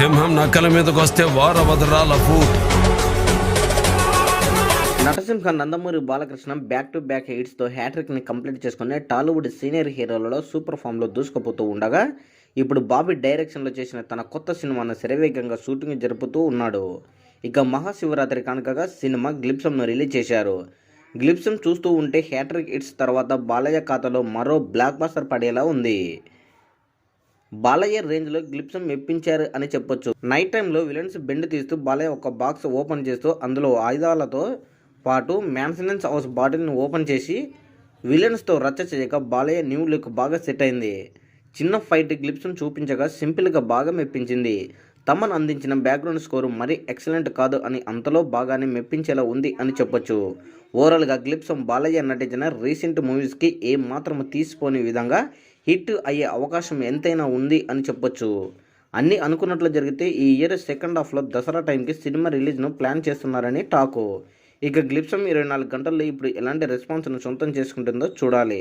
సింహం నక్కల మీదకి వస్తే వారవదరాల ఫూ Natasimha Nandamuri Balakrishna back to back హిట్స్తో హ్యాట్రిక్ని కంప్లీట్ చేసుకుని టాలీవుడ్ సీనియర్ హీరోలలో సూపర్ ఫామ్లో దూసుకుపోతూ ఉండగా ఇప్పుడు బాబీ డైరెక్షన్లో చేసిన తన కొత్త సినిమాను శరవేగంగా షూటింగ్ జరుపుతూ ఉన్నాడు. ఇక మహాశివరాత్రి కానుకగా సినిమా గ్లిప్సంను రిలీజ్ చేశారు. గ్లిప్సం చూస్తూ ఉంటే హ్యాట్రిక్ హిట్స్ తర్వాత బాలయ్య ఖాతాలో మరో బ్లాక్ బస్టర్ పడేలా ఉంది. బాలయ్య రేంజ్లో గ్లిప్సం మెప్పించారు అని చెప్పొచ్చు. నైట్ టైంలో విలన్స్ బెండ్ తీస్తూ బాలయ్య ఒక బాక్స్ ఓపెన్ చేస్తూ అందులో ఆయుధాలతో పాటు మ్యాన్సనెన్స్ హౌస్ బాటిల్ని ఓపెన్ చేసి విలన్స్తో రచ్చ చేయక బాలయ్య న్యూ లుక్ బాగా సెట్ అయింది. చిన్న ఫైట్ గ్లిప్స్ను చూపించగా సింపుల్గా బాగా మెప్పించింది. తమన్ అందించిన బ్యాక్గ్రౌండ్ స్కోరు మరీ ఎక్సలెంట్ కాదు అని అంతలో బాగానే మెప్పించేలా ఉంది అని చెప్పొచ్చు. ఓవరాల్గా గ్లిప్సం బాలయ్య నటించిన రీసెంట్ మూవీస్కి ఏ మాత్రం తీసిపోని విధంగా హిట్ అయ్యే అవకాశం ఎంతైనా ఉంది అని చెప్పొచ్చు. అన్నీ అనుకున్నట్లు జరిగితే ఈ ఇయర్ సెకండ్ హాఫ్లో దసరా టైంకి సినిమా రిలీజ్ను ప్లాన్ చేస్తున్నారని టాకు. ఇక గ్లిప్సం ఇరవై నాలుగు గంటల్లో ఇప్పుడు ఎలాంటి రెస్పాన్స్ను సొంతం చేసుకుంటుందో చూడాలి.